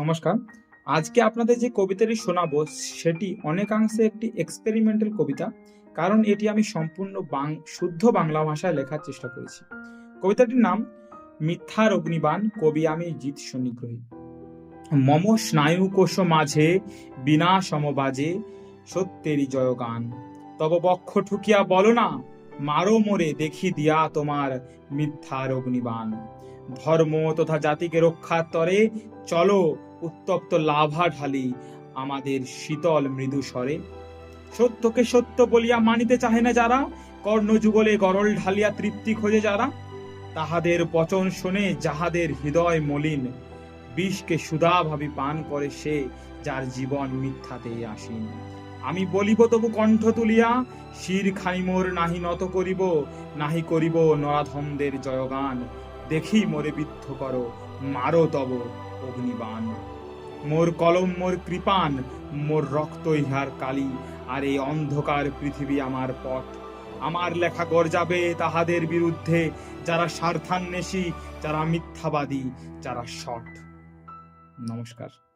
নমস্কার। আজকে আপনাদের যে কবিতাটি শোনাবো, সেটি অনেকাংশে একটি এক্সপেরিমেন্টাল কবিতা, কারণ এটি আমি সম্পূর্ণ বাং শুদ্ধ বাংলা ভাষায় লেখার চেষ্টা করেছি। কবিতাটির নাম, মিথ্যার অগ্নিবাণ, কবি আমি জিৎ সন্নিগ্রহী মম স্নায়ু কোষ মাঝে, বিনা সমবাজে সত্যেরই জয়গান। তব বক্ষ ঠুকিয়া বলো না, মারো মোরে, দেখি দিয়া তোমার মিথ্যার অগ্নিবাণ। ধর্ম তথা জাতিকে রক্ষার তরে চলো উত্তপ্ত লাভা ঢালি আমাদের শীতল মৃদু স্বরে। সত্যকে সত্য বলিয়া মানিতে চাহে না যারা, কর্ণযুগলে গরল ঢালিয়া তৃপ্তি খোঁজে যারা। তাহাদের বচন শুনে যাহাদের হৃদয় মলিন, বিষকে সুধা ভাবি পান করে সে যার জীবন মিথ্যাতে আসীন। আমি বলিব তবু কণ্ঠ তুলিয়া, শির খানি মোর নাহি নত করিব, নাহি করিব নরাধমদের জয়গান। দেখি মোরে বিদ্ধ করো, মারো তব। অগ্নিবাণ। মোর কলম, মোর কৃপান মোর রক্ত ইহার কালি, আর এই অন্ধকার পৃথিবী আমার পথ। আমার লেখা গর্জাবে তাহাদের বিরুদ্ধে, যারা স্বার্থান্বেষী, যারা মিথ্যাবাদী, যারা শট নমস্কার।